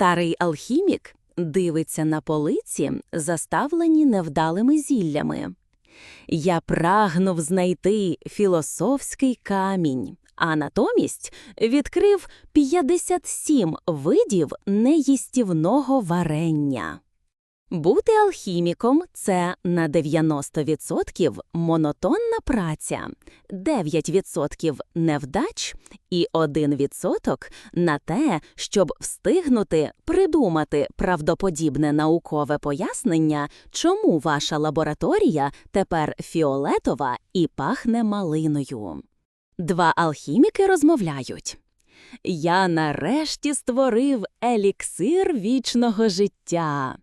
Старий алхімік дивиться на полиці, заставлені невдалими зіллями. Я прагнув знайти філософський камінь, а натомість відкрив 57 видів неїстівного варення. Бути алхіміком це на 90% монотонна праця, 9% невдач і 1% на те, щоб встигнути придумати правдоподібне наукове пояснення, чому ваша лабораторія тепер фіолетова і пахне малиною. Два алхіміки розмовляють. Я нарешті створив еліксир вічного життя.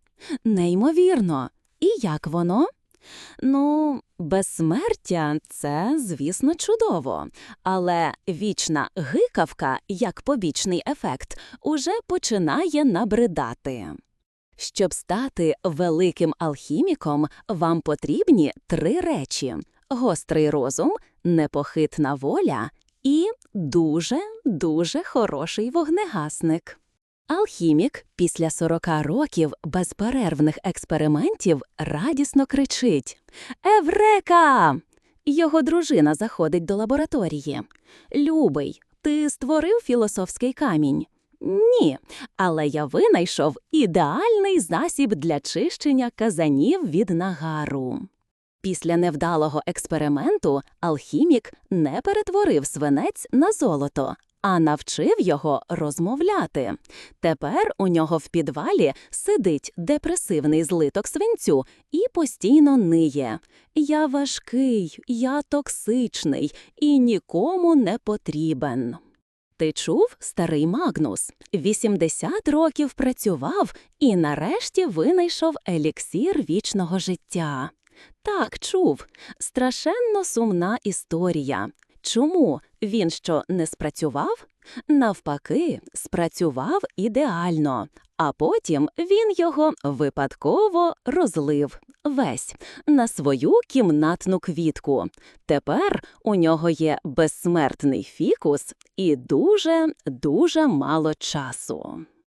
Неймовірно. І як воно? Ну, безсмертя це, звісно, чудово, але вічна гикавка, як побічний ефект, уже починає набридати. Щоб стати великим алхіміком, вам потрібні три речі: гострий розум, непохитна воля і дуже дуже хороший вогнегасник. Алхімік після 40 років безперервних експериментів радісно кричить Еврека! Його дружина заходить до лабораторії. Любий, ти створив філософський камінь? Ні, але я винайшов ідеальний засіб для чищення казанів від нагару. Після невдалого експерименту алхімік не перетворив свинець на золото, а навчив його розмовляти. Тепер у нього в підвалі сидить депресивний злиток свинцю і постійно ниє. Я важкий, я токсичний і нікому не потрібен. Ти чув, старий Магнус? 80 років працював і нарешті винайшов еліксір вічного життя. Так, чув. Страшенно сумна історія. Чому він що не спрацював? Навпаки, спрацював ідеально, а потім він його випадково розлив весь на свою кімнатну квітку. Тепер у нього є безсмертний фікус і дуже дуже мало часу.